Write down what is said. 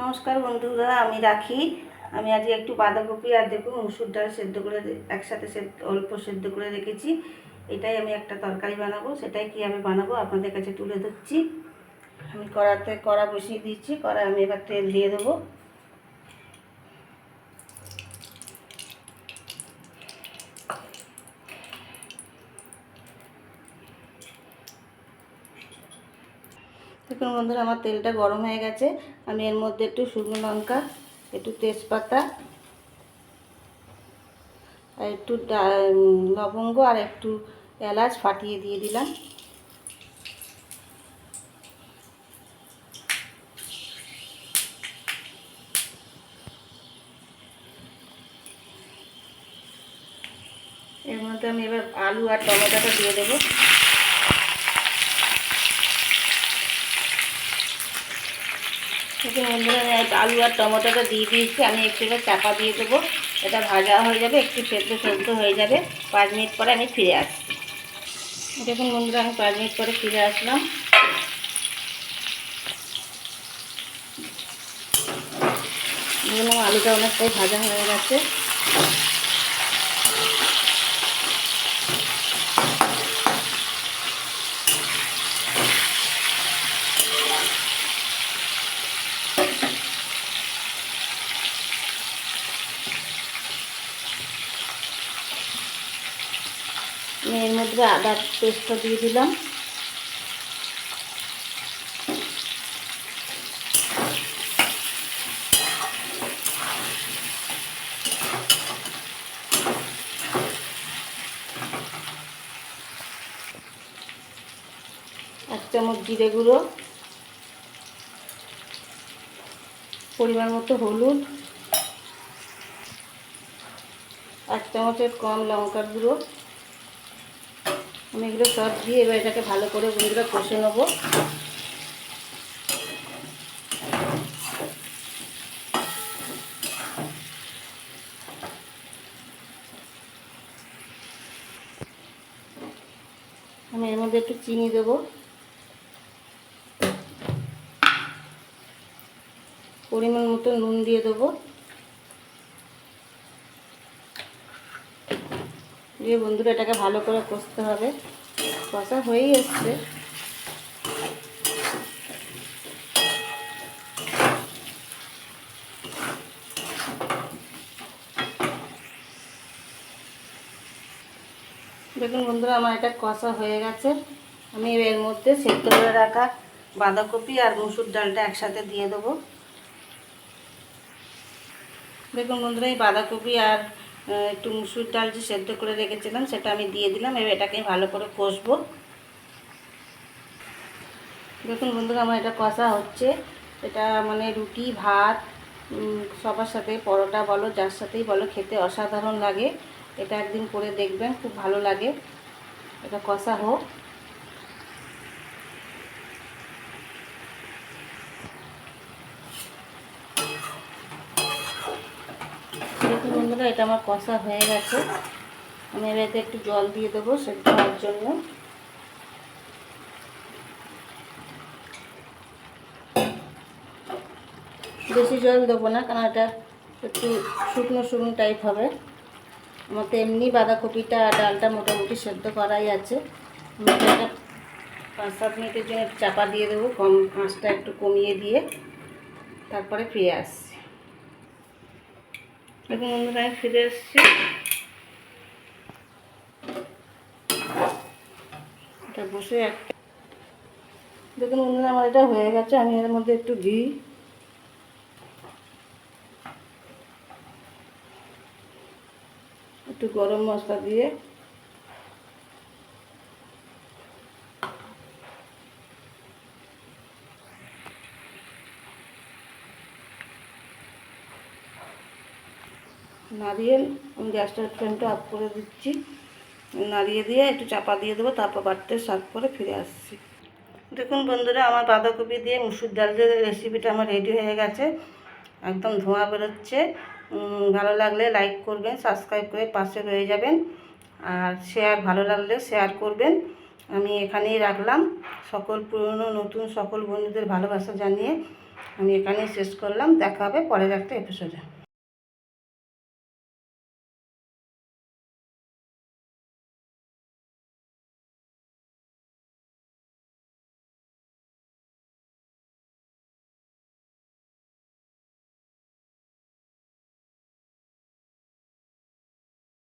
নমস্কার বন্ধুরা, আমি রাখি। আমি আজকে একটু বাঁধাকপি আর দেখুন মুসুর ডাল সেদ্ধ করে একসাথে সেদ্ধ অল্প সেদ্ধ করে রেখেছি। এটাই আমি একটা তরকারি বানাবো, সেটাই কীভাবে বানাবো আপনাদের কাছে তুলে ধরছি। আমি কড়াতে কড়া বসিয়ে দিচ্ছি কড়া আমি এবার তেল দিয়ে দেবো। দেখুন বন্ধুরা, আমার তেলটা গরম হয়ে গেছে। আমি এর মধ্যে একটু শুকনো লঙ্কা, একটু তেজপাতা, আর একটু লবঙ্গ আর একটু এলাচ ফাটিয়ে দিয়ে দিলাম। এর মধ্যে আমি এবার আলু আর টমেটোটা দিয়ে দেবো। বন্ধুরা আলু আর টমেটোটা দিয়ে দিয়েছি। আমি একটু চাপা দিয়ে দেবো। এটা ভাজা হয়ে যাবে, একটু সেদ্ধ সেদ্ধ হয়ে যাবে। পাঁচ মিনিট পরে আমি ফিরে আসছি। দেখুন বন্ধুরা, আমি পাঁচ মিনিট পরে ফিরে আসলাম। আলুটা অনেকটাই ভাজা হয়ে গেছে। মধ্যে আদা পেস্টটা দিয়ে দিলাম। এক চামচ জিরে গুঁড়ো, পরিমাণ মতো হলুদ, এক চামচের কম লঙ্কার গুঁড়ো আমি এগুলো সব দিয়ে এবার এটাকে ভালো করে বন্ধুরা কষে নেব। আমি এর মধ্যে একটু চিনি দেবো। পরিমাণ মতো নুন দিয়ে দেবো। দিয়ে বন্ধুরা এটাকে ভালো করে কষতে হবে। কষা হয়েই এসছে। দেখুন বন্ধুরা, আমার এটা কষা হয়ে গেছে। আমি এর মধ্যে সেদ্ধ করে রাখা বাঁধাকপি আর মুসুর ডালটা একসাথে দিয়ে দেবো। দেখুন বন্ধুরা, এই বাঁধাকপি আর একটু মুসুর ডাল যে সেদ্ধ করে রেখেছিলাম, সেটা আমি দিয়ে দিলাম। এবার এটাকে ভালো করে কষবো। দেখুন বন্ধুরা, আমার এটা কষা হচ্ছে। এটা মানে রুটি, ভাত সবার সাথে পরোটা বলো, যার সাথেই বলো, খেতে অসাধারণ লাগে। এটা একদিন করে দেখবেন, খুব ভালো লাগে। এটা কষা হোক। দেখুন বন্ধুরা, এটা আমার কষা হয়ে গেছে। আমি এবার এতে একটু জল দিয়ে দেবো সেদ্ধ হওয়ার জন্য। বেশি জল দেবো না, কারণ এটা একটু শুকনো শুকনো টাইপ হবে। আমার তো এমনি বাঁধাকপিটা ডালটা মোটামুটি সেদ্ধ করাই আছে। পাঁচ, সাত মিনিটের জন্য চাপা দিয়ে দেবো, কম আঁচটা একটু কমিয়ে দিয়ে তারপরে ফিরে আসছি। দেখুন বন্ধুরা আমি ফিরে এসেছি। এটা বসে একটা দেখুন বন্ধুরা, আমার এটা হয়ে গেছে, আমি এর মধ্যে একটু ঘি। একটু গরম মশলা দিয়ে নারিয়ে আমি গ্যাসটার ফ্লেমটা অফ করে দিচ্ছি। নাড়িয়ে দিয়ে একটু চাপা দিয়ে দেবো, তারপর বাড়তে সার্ভ করে ফিরে আসছি। দেখুন বন্ধুরা, আমার বাঁধাকপি দিয়ে মুসুর ডাল দিয়ে রেসিপিটা আমার রেডি হয়ে গেছে। একদম ধোঁয়া বেরোচ্ছে। ভালো লাগলে লাইক করবেন সাবস্ক্রাইব করে পাশে রয়ে যাবেন। আর শেয়ার ভালো লাগলে শেয়ার করবেন। আমি এখানেই রাখলাম। সকল পুরনো, নতুন, সকল বন্ধুদের ভালোবাসা জানিয়ে আমি এখানেই শেষ করলাম। দেখা হবে পরের একটা এপিসোডে